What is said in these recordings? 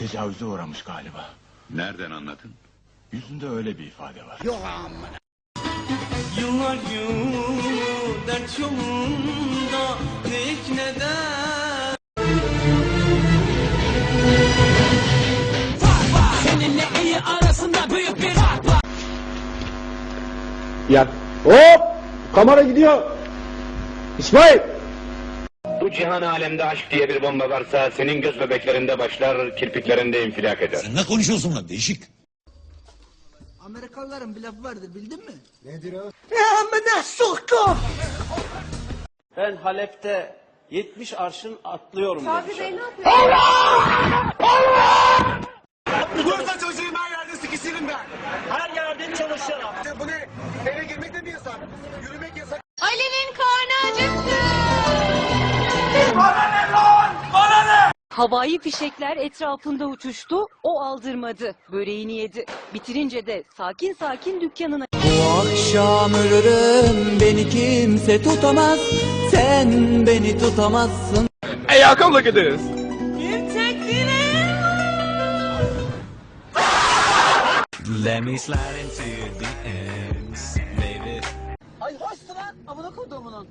tecavüze uğramış galiba. Nereden anladın? Yüzünde öyle bir ifade var. Yıllar yıl dert yolunda ne ek ne de Seninle iyi arasında büyük bir fark var Ya hop kamera gidiyor. İsmail. Bu cihan alemde aşk diye bir bomba varsa senin göz bebeklerinde başlar, kirpiklerinde infilak eder. Ne konuşuyorsun lan değişik? Amerikalıların bir lafı vardır bildin mi? Ben Halep'te 70 arşın atlıyorum Sabri Bey ne yapıyor? Burada çocuğum her yerde sıkışırım ben. Her yerde çalışırım. Bu ne? Eve girmek de mi yasak? Yürümek yasak. Ali'nin karnı acıktı. Havai fişekler etrafında uçuştu, o aldırmadı. Böreğini yedi. Bitirince de sakin sakin dükkanına Bu akşam ölürüm beni kimse tutamaz Sen beni tutamazsın Hey how come look at this? Bir tek dileğim Let me slide into the ends, baby Ay hoştu lan amına koduğumunun.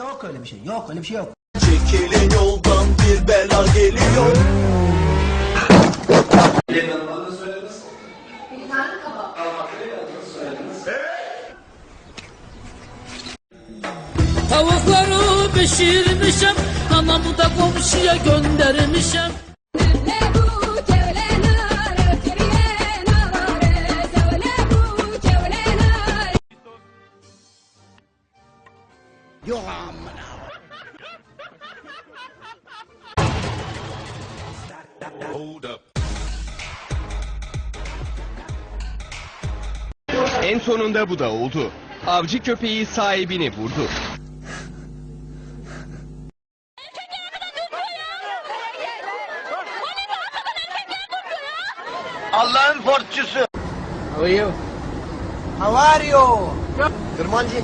Yok öyle bir şey yok öyle bir şey yok. Çekilin yoldan bir bela geliyor Tavukları pişirmişim Anamı da komşuya göndermişim En sonunda bu da oldu. Avcı köpeği sahibini vurdu. Allah'ın portçusu. How are you? Kırmancı.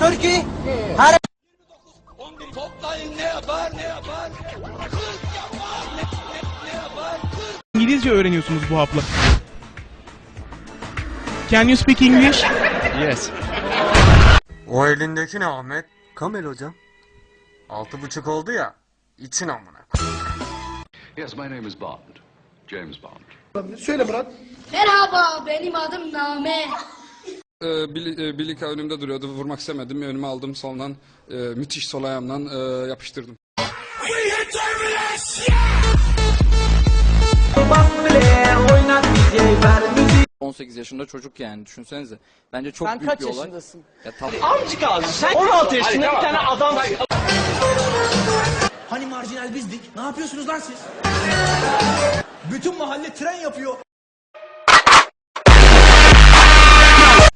Turkey. Her İngilizce öğreniyorsunuz bu hapla. Can you speak English? Yes. O elindeki ne Ahmet? Kamel hocam. Altı buçuk oldu ya. İçin amına. Yes, my name is Bond. James Bond. Söyle Murat. Merhaba benim adım Name. Ee, Bilika önümde duruyordu. Vurmak istemedim. Önüme aldım soldan. e, müthiş sol ayağımdan e, yapıştırdım. Oynat DJ ver müzik 18 yaşında çocuk yani düşünsenize. Bence çok Sen büyük kaç bir olay. yaşındasın? Ya tabii. Amcık ağzı sen 16 yaşında bir tane adam Hani marjinal bizdik? Ne yapıyorsunuz lan siz? Bütün mahalle tren yapıyor.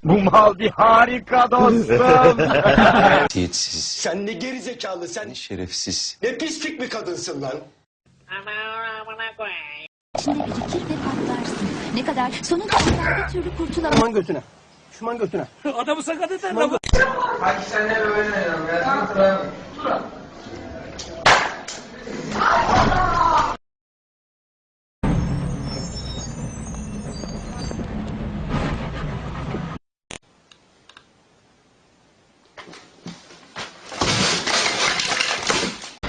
Bu mal bir harika dostum. Sen ne gerizekalı sen. Şerefsiz. Ne pislik bir kadınsın lan. İçinde birikir ve patlarsın. Ne kadar sonunda bir türlü kurtulamazsın. Şuman götüne. Şuman götüne. Adamı sakat eder lan bu.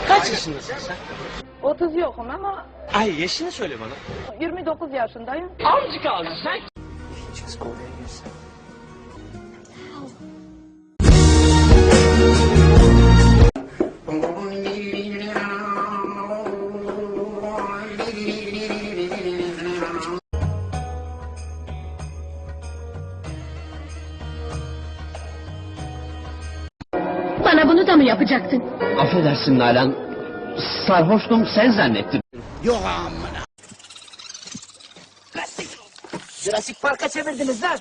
Kaç yaşındasın sen? 30 yokum ama Ay yaşını söyle bana. 29 yaşındayım. Amcık ağzı sen. Bana bunu da mı yapacaktın? Affedersin Nalan. Sarhoştum sen zannettin. Yok amına. Jurassic Park'a çevirdiniz lan.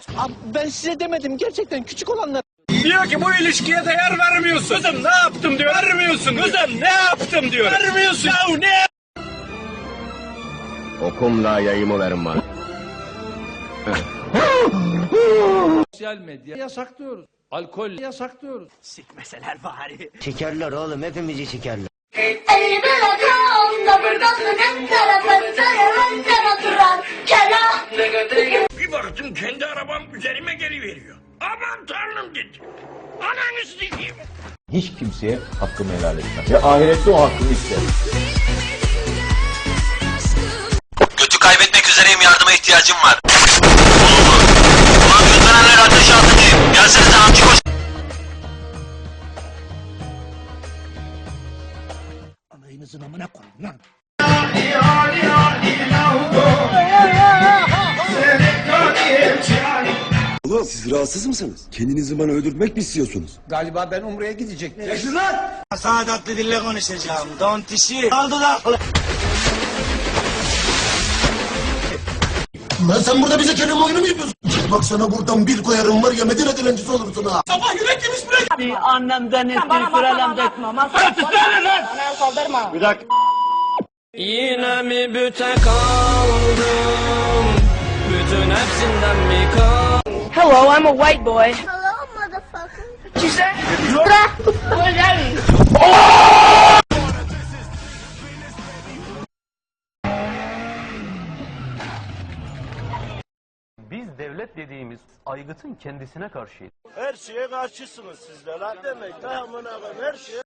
Ben size demedim gerçekten küçük olanlar. Diyor ki bu ilişkiye değer vermiyorsun. Kızım ne yaptım diyor. Vermiyorsun. Kızım ne yaptım diyor. Vermiyorsun. Ya ne? Okumla yayımı verin bana. Sosyal medya yasaklıyoruz. Alkol yasaklıyoruz. Sikmeseler bari. Çekerler oğlum hepimizi çekerler. Bir baktım kendi arabam üzerime geri veriyor. Aman tanrım dedim. Ananı sikeyim. Hiç kimseye hakkımı helal etmem. Ve ahirette o hakkımı isterim. Anayınızın amına koyun lan. Oğlum siz rahatsız mısınız? Kendinizi bana öldürtmek mi istiyorsunuz? Galiba ben Umre'ye gidecektim. Saadatlı dille konuşacağım. Don't işi. Aldılar. Lan sen burada bize kelime oyunu mu yapıyorsun? Bak sana buradan bir koyarım var ya Medine dilencisi olursun ha. Sabah yürek yemiş bırak. Annemden ettiği sürelem dökme. Bir dakika. Yine mi büte kaldım? Bütün hepsinden mi kaldım? Hello, I'm a white boy. Hello motherfucker. You say? What that dediğimiz aygıtın kendisine karşıyız. Her şeye karşısınız siz de lan demek. Ne amına koyayım her şeye.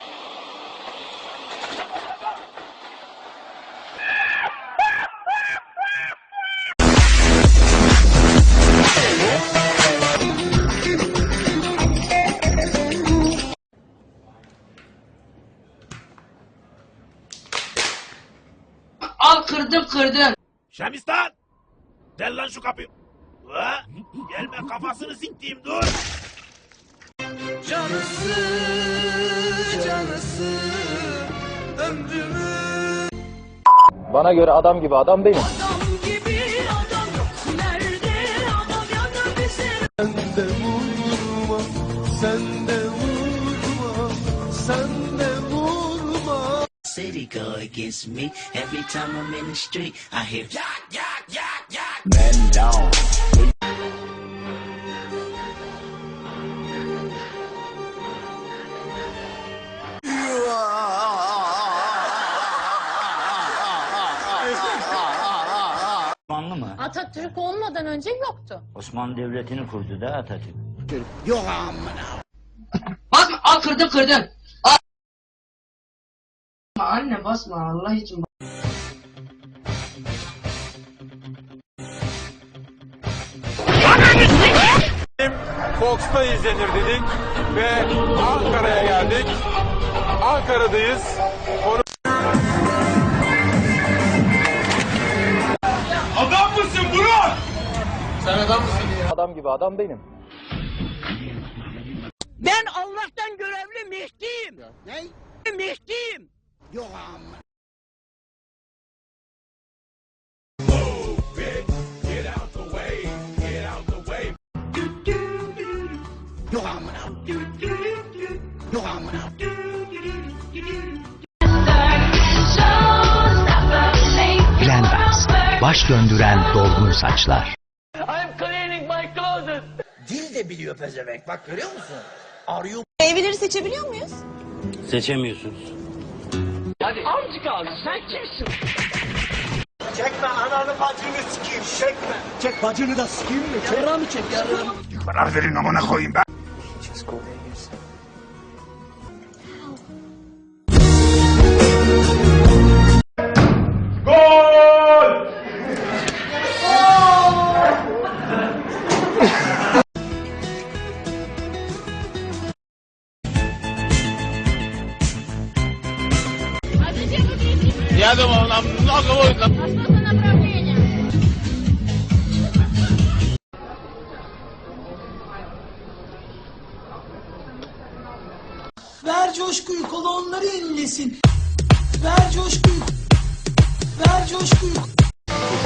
Al kırdım kırdım. Şemistan. Del lan şu kapıyı. Ha? Gelme kafasını siktiğim dur. Canısı, canısı, ömrümü Bana göre adam gibi adam benim. Adam gibi adam yok. Nerede adam ya da bize? Sen de vurma, sen de vurma, sen de vurma. City go against me every time I'm in the street. I hear yak yak yak yak. Man down. Atatürk olmadan önce yoktu. Osmanlı Devleti'ni kurdu da Atatürk. Yok amına. Basma, al kırdım kırdım. Al. Anne basma Allah için. Fox'ta izlenir dedik ve Ankara'ya geldik. Ankara'dayız. Adam Adam gibi adam benim. Ben Allah'tan görevli Mehdi'yim. Ne? Mehdi'yim. Yok amına. Yok amına. Yok amına. Baş döndüren dolgun saçlar. Dil de biliyor pezevenk. Bak görüyor musun? Arıyor. Meyveleri seçebiliyor muyuz? Seçemiyorsunuz. Hadi amcık abi sen kimsin? Çekme ananı bacını sikeyim çekme. Çek bacını da sikeyim mi? Çek. mı çek yarrağımı? Karar verin amına koyayım ben. Ver coşkuyu kolonları inlesin. Ver coşkuyu. Ver coşkuyu.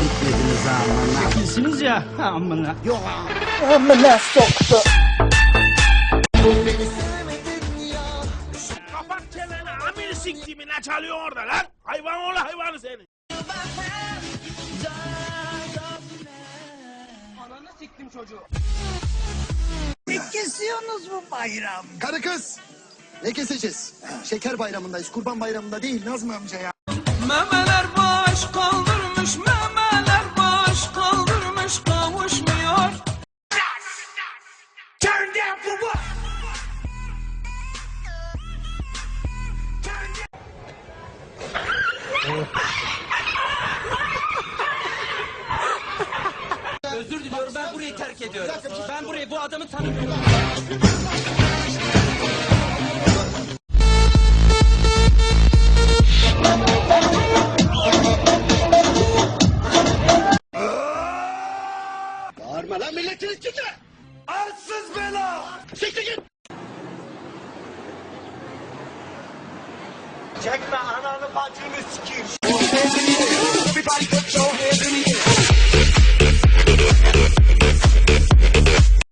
Gitmediniz amına. Kimsiniz ya? Amına. Yok amına. Soktu. Kapat çeneni amiri siktiğimi ne çalıyor orada lan? Hayvan oğlu hayvanı senin. Ananı siktim çocuğu. kesiyorsunuz bu bayram? Karı kız. Ne keseceğiz? Şeker bayramındayız. Kurban bayramında değil Nazmi amca ya. Memeler baş kaldırmış, Ben burayı bu adamı tanımıyorum.